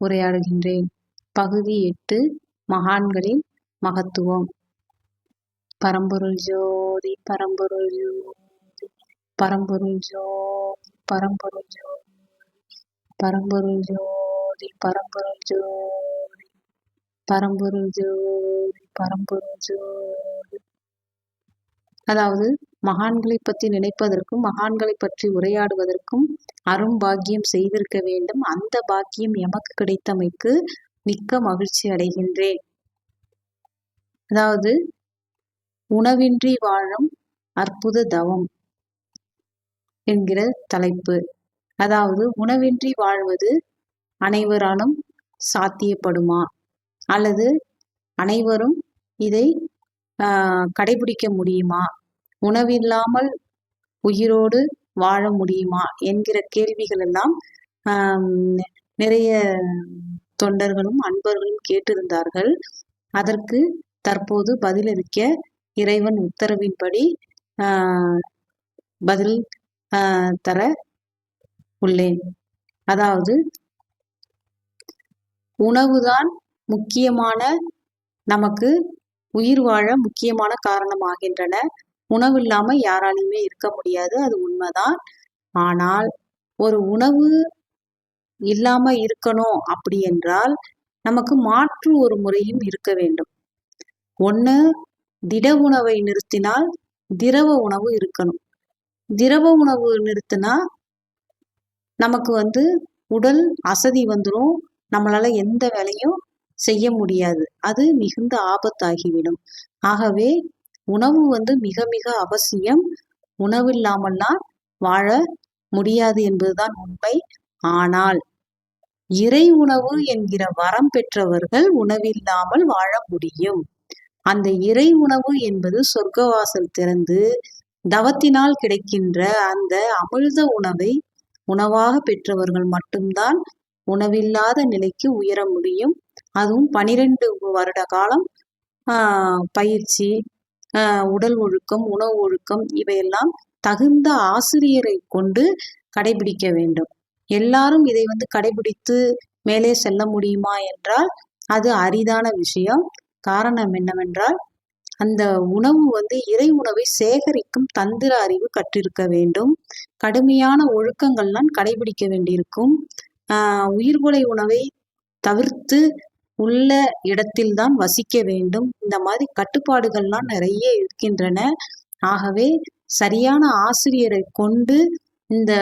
உரையாடுகின்றேன். பகுதி எட்டு மகான்களின் மகத்துவம். பரம்பொருள் ஜோதி பரம்பொருள் ஜோதி பரம்பொருள் ஜோதி பரம்பொருள் ஜோதி பரம்பொருள் ஜோதி பரம்பொருள் ஜோதி பரம்பொருள் ஜோதி பரம்பொருள் ஜோதி. அதாவது மகான்களை பற்றி நினைப்பதற்கும் மகான்களை பற்றி உரையாடுவதற்கும் அரும் பாக்கியம் செய்திருக்க வேண்டும். அந்த பாக்கியம் எமக்கு கிடைத்தமைக்கு மிக்க மகிழ்ச்சி அடைகின்றேன். அதாவது உணவின்றி வாழும் அற்புத தவம் என்கிற தலைப்பு. அதாவது உணவின்றி வாழ்வது அனைவராலும் சாத்தியப்படுமா? அல்லது அனைவரும் இதை கடைபிடிக்க முடியுமா? உணவில்லாமல் உயிரோடு வாழ முடியுமா என்கிற கேள்விகள் எல்லாம் நிறைய தொண்டர்களும் அன்பர்களும் கேட்டிருந்தார்கள். அதற்கு தற்போது பதிலளிக்க இறைவன் உத்தரவின்படி பதில் தர உள்ளேன். அதாவது உணவுதான் முக்கியமான நமக்கு உயிர் வாழ முக்கியமான காரணமாகின்றன. உணவு இல்லாமல் யாராலையுமே இருக்க முடியாது. அது உண்மைதான். ஆனால் ஒரு உணவு இல்லாம இருக்கணும் அப்படி என்றால் நமக்கு மாற்று ஒரு முறையும் இருக்க வேண்டும். ஒன்று திட உணவை நிறுத்தினால் திரவ உணவு இருக்கணும். திரவ உணவு நிறுத்தினா நமக்கு வந்து உடல் அசதி வந்துடும் நம்மளால எந்த வேலையும் செய்ய முடியாது. அது மிகுந்த ஆபத்தாகிவிடும். ஆகவே உணவு வந்து மிக மிக அவசியம். உணவில்லாமல்லாம் வாழ முடியாது என்பதுதான் உண்மை. ஆனால் இறை உணவு என்கிற வரம் பெற்றவர்கள் உணவில்லாமல் வாழ முடியும். அந்த இறை உணவு என்பது சொர்க்கவாசல் திறந்து தவத்தினால் கிடைக்கின்ற அந்த அமிழ்த உணவை உணவாக பெற்றவர்கள் மட்டும்தான் உணவில்லாத நிலைக்கு உயர முடியும். அதுவும் பனிரெண்டு வருட காலம் பயிற்சி உடல் ஒழுக்கம் உணவு ஒழுக்கம் இவையெல்லாம் தகுந்த ஆசிரியரை கொண்டு கடைபிடிக்க வேண்டும். எல்லாரும் இதை வந்து கடைபிடித்து மேலே செல்ல முடியுமா என்றால் அது அரிதான விஷயம். காரணம் என்னவென்றால் அந்த உணவு வந்து இறை உணவை சேகரிக்கும் தந்திர அறிவு கற்றிருக்க வேண்டும். கடுமையான ஒழுக்கங்கள்லாம் கடைபிடிக்க வேண்டியிருக்கும். உயிர்கொலை உணவை தவிர்த்து உள்ள இடத்தில்தான் வசிக்க வேண்டும். இந்த மாதிரி கட்டுப்பாடுகள்லாம் நிறைய இருக்கின்றன. ஆகவே சரியான ஆசிரியரை கொண்டு இந்த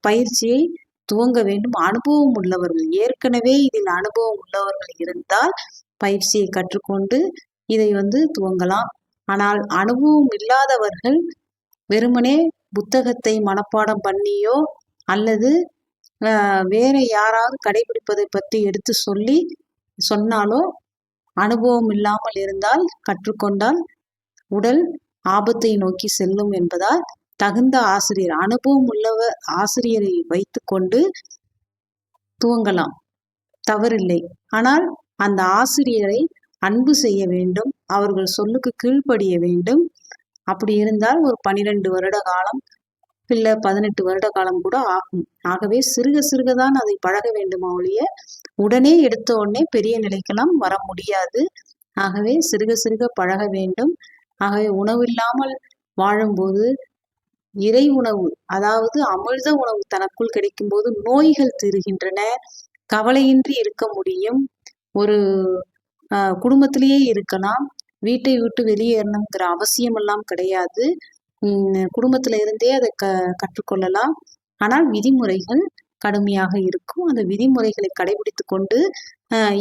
பயிற்சியை துவங்க வேண்டும். அனுபவம் உள்ளவர்கள் ஏற்கனவே இதில் அனுபவம் உள்ளவர்கள் இருந்தால் பயிற்சியை கற்றுக்கொண்டு இதை வந்து துவங்கலாம். ஆனால் அனுபவம் இல்லாதவர்கள் வெறுமனே புத்தகத்தை மனப்பாடம் பண்ணியோ அல்லது வேற யாராவது கடைபிடிப்பதை பற்றி எடுத்து சொல்லி சொன்னாலோ அனுபவம் இல்லாமல் இருந்தால் கற்றுக்கொண்டால் உடல் ஆபத்தை நோக்கி செல்லும் என்பதால் தகுந்த ஆசிரியர் அனுபவம் உள்ளவர் ஆசிரியரை வைத்துக்கொண்டு துவங்கலாம். தவறில்லை. ஆனால் அந்த ஆசிரியரை அன்பு செய்ய வேண்டும் அவர்கள் சொல்லுக்கு கீழ்ப்படிய வேண்டும். அப்படி இருந்தால் ஒரு பனிரெண்டு வருட காலம் இல்லை பதினெட்டு வருட காலம் கூட ஆகும். ஆகவே சிறுக சிறுக தான் அதை பழக வேண்டுமா ஒழிய உடனே எடுத்த உடனே பெரிய நிலைக்கெல்லாம் வர முடியாது. ஆகவே சிறுக சிறுக பழக வேண்டும். ஆகவே உணவில்லாமல் வாழும்போது இறை உணவு அதாவது அமிர்த உணவு தனக்குள் கிடைக்கும்போது நோய்கள் தீருகின்றன. கவலையின்றி இருக்க முடியும். ஒரு குடும்பத்திலேயே இருக்கலாம். வீட்டை விட்டு வெளியேறணுங்கிற அவசியமெல்லாம் கிடையாது. குடும்பத்தில் இருந்தே அதை க கற்றுக்கொள்ளலாம். ஆனால் விதிமுறைகள் கடுமையாக இருக்கும். அந்த விதிமுறைகளை கடைபிடித்து கொண்டு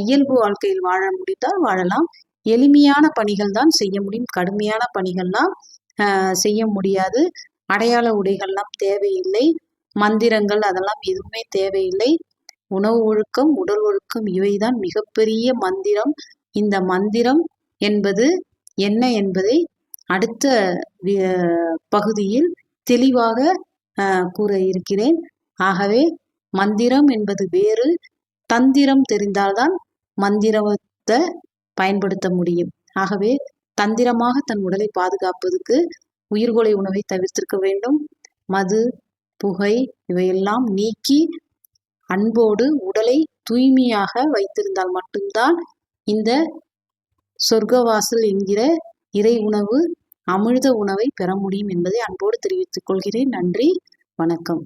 இயல்பு வாழ்க்கையில் வாழ முடிந்தால் வாழலாம். எளிமையான பணிகள் தான் செய்ய முடியும். கடுமையான பணிகள்லாம் செய்ய முடியாது. அடையாள உடைகள்லாம் தேவையில்லை. மந்திரங்கள் அதெல்லாம் எதுவுமே தேவையில்லை. உணவு ஒழுக்கம் உடல் ஒழுக்கம் இவைதான் மிகப்பெரிய மந்திரம். இந்த மந்திரம் என்பது என்ன என்பதை அடுத்த பகுதியில் தெளிவாக கூற இருக்கிறேன். ஆகவே மந்திரம் என்பது வேறு தந்திரம் தெரிந்தால்தான் மந்திரத்தை பயன்படுத்த முடியும். ஆகவே தந்திரமாக தன் உடலை பாதுகாப்பதற்கு உயிர்கொலை உணவை தவிர்த்திருக்க வேண்டும். மது புகை இவையெல்லாம் நீக்கி அன்போடு உடலை தூய்மையாக வைத்திருந்தால் மட்டும்தான் இந்த சொர்க்கவாசல் என்கிற இறை உணவு அமிர்த உணவை பெற முடியும் என்பதை அன்போடு தெரிவித்துக் கொள்கிறேன். நன்றி. வணக்கம்.